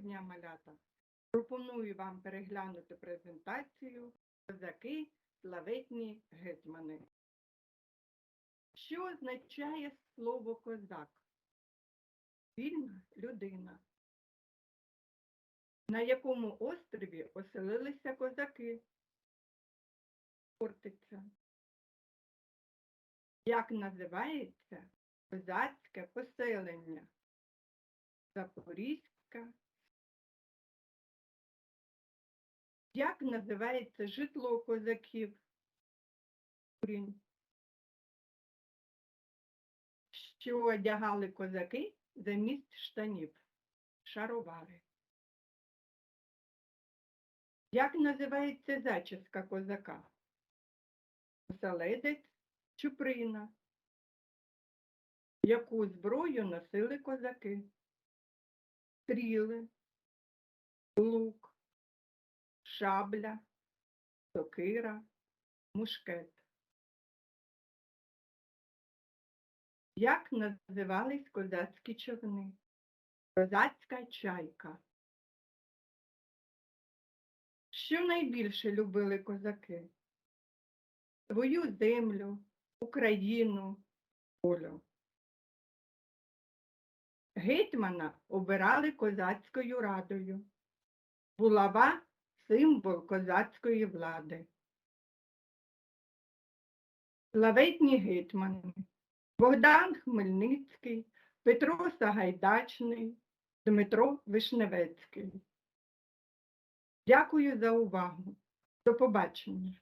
Дня, малята! Пропоную вам переглянути презентацію Козаки славетні гетьмани. Що означає слово козак? Вільна людина. На якому острові оселилися козаки? Хортиця. Як називається козацьке поселення? Запорізька. Як називається житло козаків? Що одягали козаки замість штанів? Шаровари. Як називається зачіска козака? Оселедець, чуприна. Яку зброю носили козаки? Стріли, лук, шабля, сокира, мушкет. Як називались козацькі човни? Козацька чайка. Що найбільше любили козаки? Свою землю, Україну, волю. Гетьмана обирали козацькою радою. Булава символ козацької влади. Славетні гетьмани Богдан Хмельницький, Петро Сагайдачний, Дмитро Вишневецький. Дякую за увагу. До побачення.